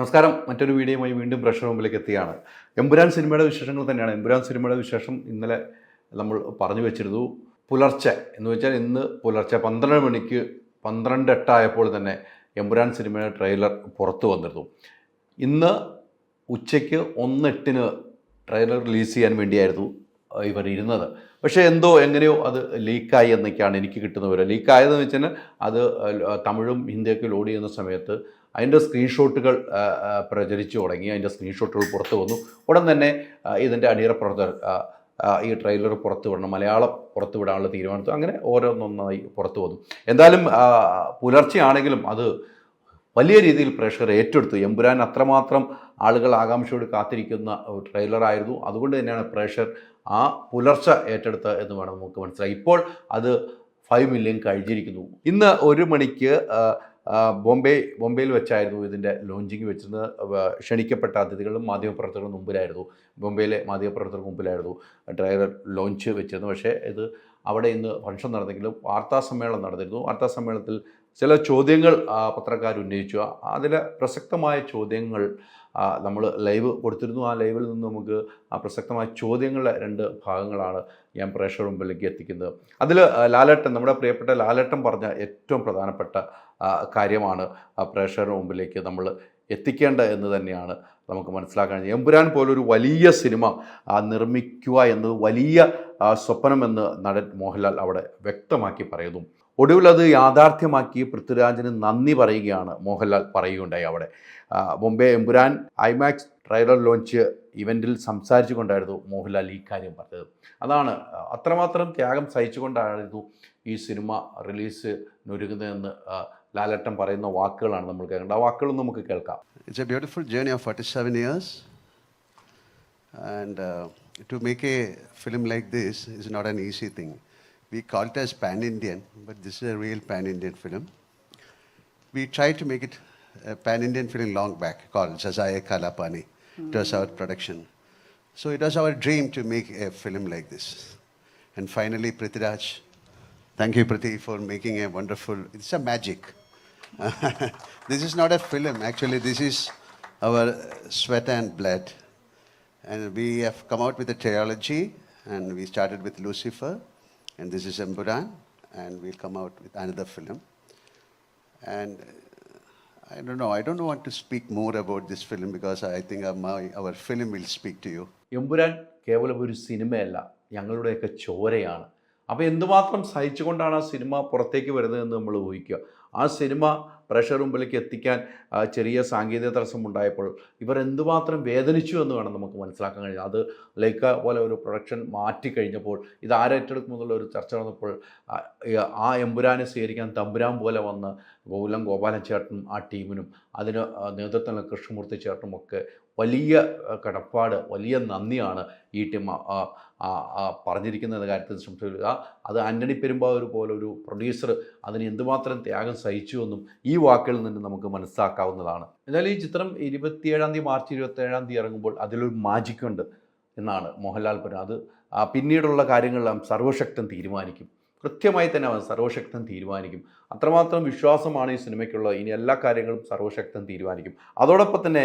നമസ്കാരം. മറ്റൊരു വീഡിയോയുമായി വീണ്ടും പ്രഷർ മുമ്പിലേക്ക് എത്തിയാണ് എമ്പുരാൻ സിനിമയുടെ വിശേഷങ്ങൾ തന്നെയാണ്. എമ്പുരാൻ സിനിമയുടെ വിശേഷം ഇന്നലെ നമ്മൾ പറഞ്ഞു വെച്ചിരുന്നു. പുലർച്ചെ എന്ന് വെച്ചാൽ ഇന്ന് പുലർച്ചെ പന്ത്രണ്ട് മണിക്ക് പന്ത്രണ്ട് എട്ടായപ്പോൾ തന്നെ എമ്പുരാൻ സിനിമയുടെ ട്രെയിലർ പുറത്തു വന്നിരുന്നു. ഇന്ന് ഉച്ചയ്ക്ക് ഒന്നെട്ടിന് ട്രെയിലർ റിലീസ് ചെയ്യാൻ വേണ്ടിയായിരുന്നു ഇവർ ഇരുന്നത്. പക്ഷേ എന്തോ എങ്ങനെയോ അത് ലീക്കായി എന്നൊക്കെയാണ് എനിക്ക് കിട്ടുന്ന വിവരം. ലീക്കായതെന്ന് വെച്ചാൽ അത് തമിഴും ഹിന്ദിയൊക്കെ ലോഡ് ചെയ്യുന്ന സമയത്ത് അതിന്റെ സ്ക്രീൻഷോട്ടുകൾ പ്രചരിച്ചു തുടങ്ങി. അതിന്റെ സ്ക്രീൻഷോട്ടുകൾ പുറത്തു വന്നു. ഉടൻ തന്നെ ഇതിന്റെ അണിയറ പ്രവർത്തകർ ഈ ട്രെയിലർ പുറത്തു വിടണം മലയാളം പുറത്തു വിടാനുള്ള തീരുമാനത്തിൽ അങ്ങനെ ഓരോന്നൊന്നായി പുറത്തു വന്നു. എന്തായാലും പുലർച്ചെയാണെങ്കിലും അത് വലിയ രീതിയിൽ പ്രേക്ഷകർ ഏറ്റെടുത്തു. എമ്പുരാൻ അത്രമാത്രം ആളുകൾ ആകാംക്ഷയോട് കാത്തിരിക്കുന്ന ട്രെയിലറായിരുന്നു അതുകൊണ്ട് തന്നെയാണ് പ്രേക്ഷകർ ആ പുലർച്ച ഏറ്റെടുത്ത് എന്ന് വേണം നമുക്ക് മനസ്സിലായി. ഇപ്പോൾ അത് ഫൈവ് മില്യൺ കഴിഞ്ഞിരിക്കുന്നു. ഇന്ന് ഒരു മണിക്ക് ബോംബെ ബോംബെയിൽ വെച്ചായിരുന്നു ഇതിന്റെ ലോഞ്ചിങ് വെച്ചിരുന്നത്. ക്ഷണിക്കപ്പെട്ട അതിഥികളും മാധ്യമപ്രവർത്തകരുടെ മുമ്പിലായിരുന്നു. ബോംബെയിലെ മാധ്യമപ്രവർത്തകർക്ക് മുമ്പിലായിരുന്നു ഡ്രൈവർ ലോഞ്ച് വെച്ചിരുന്നത്. പക്ഷേ ഇത് അവിടെ ഇന്ന് ഫംഗ്ഷൻ നടന്നെങ്കിലും വാർത്താ സമ്മേളനം നടന്നിരുന്നു. വാർത്താ സമ്മേളനത്തിൽ ചില ചോദ്യങ്ങൾ പത്രക്കാർ ഉന്നയിച്ചു. അതിലെ പ്രസക്തമായ ചോദ്യങ്ങൾ നമ്മൾ ലൈവ് കൊടുത്തിരുന്നു. ആ ലൈവിൽ നിന്ന് നമുക്ക് ആ പ്രസക്തമായ ചോദ്യങ്ങളുടെ രണ്ട് ഭാഗങ്ങളാണ് ഞാൻ പ്രേക്ഷകർ മുമ്പിലേക്ക് എത്തിക്കുന്നത്. അതിൽ ലാലേട്ടൻ നമ്മുടെ പ്രിയപ്പെട്ട ലാലേട്ടൻ പറഞ്ഞ ഏറ്റവും പ്രധാനപ്പെട്ട കാര്യമാണ് പ്രേക്ഷകരുടെ മുമ്പിലേക്ക് നമ്മൾ എത്തിക്കേണ്ട എന്ന് തന്നെയാണ് നമുക്ക് മനസ്സിലാക്കാൻ എമ്പുരാൻ പോലൊരു വലിയ സിനിമ നിർമ്മിക്കുക എന്നത് വലിയ സ്വപ്നമെന്ന് നടൻ മോഹൻലാൽ അവിടെ വ്യക്തമാക്കി പറയുന്നു. ഒടുവിൽ അത് യാഥാർത്ഥ്യമാക്കി പൃഥ്വിരാജിന് നന്ദി പറയുകയാണ് മോഹൻലാൽ പറയുകയുണ്ടായി അവിടെ Bombay Empuraan IMAX trailer launch ഇവന്റിൽ സംസാരിച്ചു കൊണ്ടായിരുന്നു മോഹൻലാൽ ഈ കാര്യം പറഞ്ഞത് അതാണ് അത്രമാത്രം ത്യാഗം സഹിച്ചുകൊണ്ടായിരുന്നു ഈ സിനിമ റിലീസ് ഒരുങ്ങുന്നതെന്ന് ലാലട്ടം പറയുന്ന വാക്കുകളാണ് നമ്മൾ കേൾക്കേണ്ടത് ആ വാക്കുകൾ നമുക്ക് കേൾക്കാം it's a beautiful journey of 47 years. And uh, to make a film like this is not an easy thing. We call it as pan Indian, but this is a real pan Indian film. We tried to make it a pan Indian film long back called Jazaya Kalapani. It was our production. So it was our dream to make a film like this. And finally, Prithviraj, thank you, Priti, for making a wonderful, it's a magic. this is not a film, actually, this is our sweat and blood. And we have come out with a trilogy, and we started with Lucifer, and this is Emburan, and we'll come out with another film. And uh, I don't know, I don't want to speak more about this film because I think my, our film will speak to you. Empuraan കേവലം ഒരു സിനിമയല്ല ഞങ്ങളുടെയൊക്കെ ചോരയാണ് അപ്പോൾ എന്തുമാത്രം സഹിച്ചുകൊണ്ടാണ് ആ cinema പുറത്തേക്ക് വരുന്നതെന്ന് നമ്മൾ ഊഹിക്കുക ആ സിനിമ പ്രഷർ മുമ്പിലേക്ക് എത്തിക്കാൻ ചെറിയ സാങ്കേതിക തടസ്സം ഉണ്ടായപ്പോൾ ഇവർ എന്തുമാത്രം വേദനിച്ചു എന്ന് വേണം നമുക്ക് മനസ്സിലാക്കാൻ കഴിയും. അത് ലൈക്ക പോലെ ഒരു പ്രൊഡക്ഷൻ മാറ്റിക്കഴിഞ്ഞപ്പോൾ ഇത് ആരേറ്റെടുക്കും എന്നുള്ള ഒരു ചർച്ച നടന്നപ്പോൾ ആ, എമ്പുരാനെ സ്വീകരിക്കാൻ തമ്പുരാൻ പോലെ വന്ന് ഗോകുലം ഗോപാലൻ ചേട്ടനും ആ ടീമിനും അതിന് നേതൃത്വം കൃഷ്ണമൂർത്തി ചേട്ടനും ഒക്കെ വലിയ കടപ്പാട് വലിയ നന്ദിയാണ് ഈ ടീം പറഞ്ഞിരിക്കുന്ന കാര്യത്തിൽ സംശയമില്ല. അത് ആന്റണി പെരുമ്പാവൂർ പോലെ ഒരു പ്രൊഡ്യൂസർ അതിന് എന്തുമാത്രം ത്യാഗം സഹിച്ചു എന്നും ഈ വാക്കുകളിൽ നിന്ന് നമുക്ക് മനസ്സിലാക്കാവുന്നതാണ്. എന്നാൽ ഈ ചിത്രം ഇരുപത്തിയേഴാം തീയതി മാർച്ച് ഇരുപത്തേഴാം തീയതി ഇറങ്ങുമ്പോൾ അതിലൊരു മാജിക്കുണ്ട് എന്നാണ് മോഹൻലാൽ പറയുന്നത് അത് പിന്നീടുള്ള കാര്യങ്ങളെല്ലാം സർവശക്തൻ തീരുമാനിക്കും. കൃത്യമായി തന്നെ അവൻ സർവശക്തൻ തീരുമാനിക്കും. അത്രമാത്രം വിശ്വാസമാണ് ഈ സിനിമയ്ക്കുള്ളത്. ഇനി എല്ലാ കാര്യങ്ങളും സർവശക്തൻ തീരുമാനിക്കും. അതോടൊപ്പം തന്നെ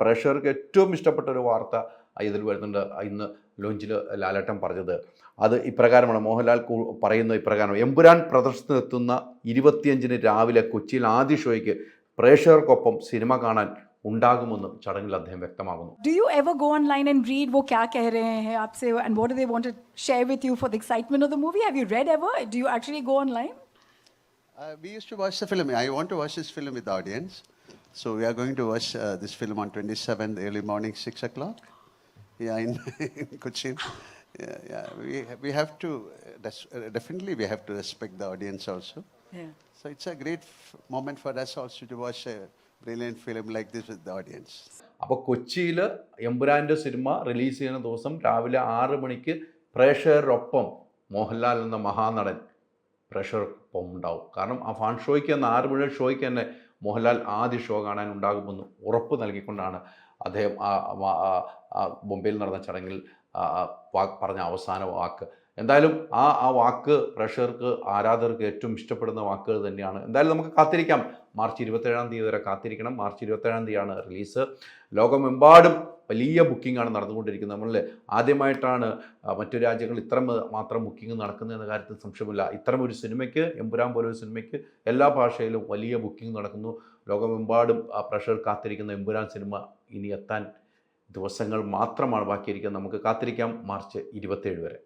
പ്രേക്ഷകർക്ക് ഏറ്റവും ഇഷ്ടപ്പെട്ട ഒരു വാർത്ത ഇതിൽ വരുന്നുണ്ട്. ഇന്ന് ലോഞ്ചിൽ ലാലേട്ടൻ പറഞ്ഞത്. അത് ഇപ്രകാരമാണ്. മോഹൻലാൽ പറയുന്ന ഇപ്രകാരം എമ്പുരാൻ പ്രദർശനത്തിനെത്തുന്ന ഇരുപത്തിയഞ്ചിന് രാവിലെ കൊച്ചിയിൽ ആദ്യ ഷോയ്ക്ക് പ്രേക്ഷകർക്കൊപ്പം സിനിമ കാണാൻ ഉണ്ടാകുമെന്നും ചടങ്ങിൽ അദ്ദേഹം വ്യക്തമാകുന്നു do you ever go online and read വോ ക്യാ കഹ രഹേ ഹൈ ആപ്സെ and what they want to share with you for the excitement of the movie have you read ever do you actually go online we used to watch the film. I want to watch this film with the audience. So we are going to watch uh, this film on 27th early morning, 6 o'clock. Yeah, in, in Cochin. Yeah, yeah. We, we have to, uh, definitely we have to respect the audience also. Yeah. So it's a great moment for us also to watch a brilliant film like this with audience. അപ്പോൾ കൊച്ചിയിൽ എമ്പുരാന്റെ cinema release ചെയ്യുന്ന ദിവസം രാവിലെ ആറ് മണിക്ക് പ്രേക്ഷകരൊപ്പം മോഹൻലാൽ എന്ന മഹാനടൻ പ്രേക്ഷകർക്കൊപ്പം ഉണ്ടാവും കാരണം ആ ഫാൻ ഷോയ്ക്ക് തന്നെ ആറ് മണി ഷോയ്ക്ക് തന്നെ മോഹൻലാൽ ആദ്യ ഷോ കാണാൻ ഉണ്ടാകുമെന്ന് ഉറപ്പ് നൽകിക്കൊണ്ടാണ് അദ്ദേഹം ആ ബോംബെയിൽ നടന്ന ചടങ്ങിൽ പറഞ്ഞ അവസാന വാക്ക് എന്തായാലും ആ ആ വാക്ക് പ്രഷർക്ക് ആരാധകർക്ക് ഏറ്റവും ഇഷ്ടപ്പെടുന്ന വാക്കുകൾ തന്നെയാണ്. എന്തായാലും നമുക്ക് കാത്തിരിക്കാം. മാർച്ച് ഇരുപത്തേഴാം തീയതി വരെ കാത്തിരിക്കണം. മാർച്ച് ഇരുപത്തേഴാം തീയതിയാണ് റിലീസ്. ലോകമെമ്പാടും വലിയ ബുക്കിങ്ങാണ് ആണ് നടന്നുകൊണ്ടിരിക്കുന്നത്. നമ്മളിൽ ആദ്യമായിട്ടാണ് മറ്റു രാജ്യങ്ങൾ ഇത്ര മാത്രം ബുക്കിംഗ് നടക്കുന്നതെന്ന കാര്യത്തിൽ സംശയമില്ല. ഇത്തരം ഒരു സിനിമയ്ക്ക് എമ്പുരാൻ പോലെ ഒരു സിനിമയ്ക്ക് എല്ലാ ഭാഷയിലും വലിയ ബുക്കിംഗ് നടക്കുന്നു. ലോകമെമ്പാടും ആ പ്രഷർ കാത്തിരിക്കുന്ന എമ്പുരാൻ സിനിമ ഇനി എത്താൻ ദിവസങ്ങൾ മാത്രമാണ് ബാക്കിയിരിക്കുന്നത്. നമുക്ക് കാത്തിരിക്കാം മാർച്ച് ഇരുപത്തേഴ് വരെ.